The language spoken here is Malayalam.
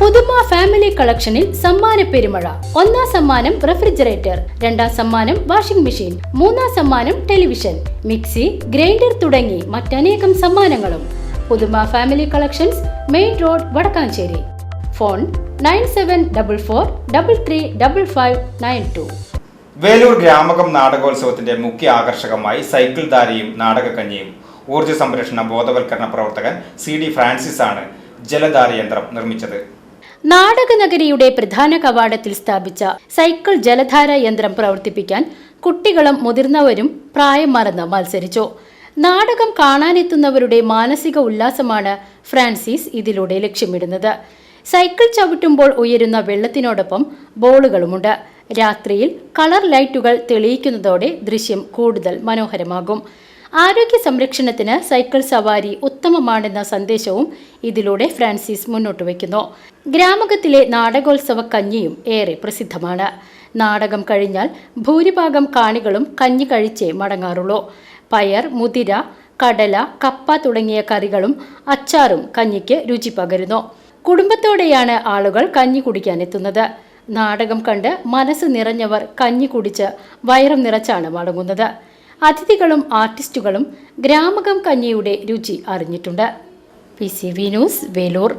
പുതുമ ഫാമിലി കളക്ഷനിൽ സമ്മാന പെരുമഴ. ഒന്നാം സമ്മാനം റെഫ്രിജറേറ്റർ രണ്ടാം സമ്മാനം വാഷിംഗ് മെഷീൻ മൂന്നാം സമ്മാനം ടെലിവിഷൻ മിക്സി ഗ്രൈൻഡർ തുടങ്ങി മറ്റനേകം സമ്മാനങ്ങളും. പുതുമ family collections main road Vadakkanchery. Phone nine seven double four double three double five nine two. Velur Gramakam നാടകോത്സവത്തിന്റെ മുഖ്യ ആകർഷകമായി സൈക്കിൾ ധാരയും നാടകക്കഞ്ഞിയും ഊർജ സംരക്ഷണ ബോധവൽക്കരണ പ്രവർത്തകൻ സി ഡി ഫ്രാൻസിസ് ആണ് ജലധാര യന്ത്രം നിർമ്മിച്ചത്. നാടകനഗരിയുടെ പ്രധാന കവാടത്തിൽ സ്ഥാപിച്ച സൈക്കിൾ ജലധാര യന്ത്രം പ്രവർത്തിപ്പിക്കാൻ കുട്ടികളും മുതിർന്നവരും പ്രായം മറന്ന് മത്സരിച്ചു. നാടകം കാണാനെത്തുന്നവരുടെ മാനസിക ഉല്ലാസമാണ് ഫ്രാൻസിസ് ഇതിലൂടെ ലക്ഷ്യമിടുന്നത്. സൈക്കിൾ ചവിട്ടുമ്പോൾ ഉയരുന്ന വെള്ളത്തിനോടൊപ്പം ബോളുകളുമുണ്ട്. രാത്രിയിൽ കളർ ലൈറ്റുകൾ തെളിയിക്കുന്നതോടെ ദൃശ്യം കൂടുതൽ മനോഹരമാകും. ആരോഗ്യ സംരക്ഷണത്തിന് സൈക്കിൾ സവാരി ഉത്തമമാണെന്ന സന്ദേശവും ഇതിലൂടെ ഫ്രാൻസിസ് മുന്നോട്ട് വയ്ക്കുന്നു ഗ്രാമകത്തിലെ നാടകോത്സവ കഞ്ഞിയും ഏറെ പ്രസിദ്ധമാണ്. നാടകം കഴിഞ്ഞാൽ ഭൂരിഭാഗം കാണികളും കഞ്ഞി കഴിച്ചേ മടങ്ങാറുള്ളൂ. പയർ മുതിര കടല കപ്പ തുടങ്ങിയ കറികളും അച്ചാറും കഞ്ഞിക്ക് രുചി പകരുന്നു. കുടുംബത്തോടെയാണ് ആളുകൾ കഞ്ഞി കുടിക്കാനെത്തുന്നത് നാടകം കണ്ട് മനസ്സ് നിറഞ്ഞവർ കഞ്ഞി കുടിച്ച് വയറും നിറച്ചാണ് മടങ്ങുന്നത്. അതിഥികളും ആർട്ടിസ്റ്റുകളും ഗ്രാമകം കഞ്ഞിയുടെ രുചി അറിഞ്ഞിട്ടുണ്ട്. P C V news Velur.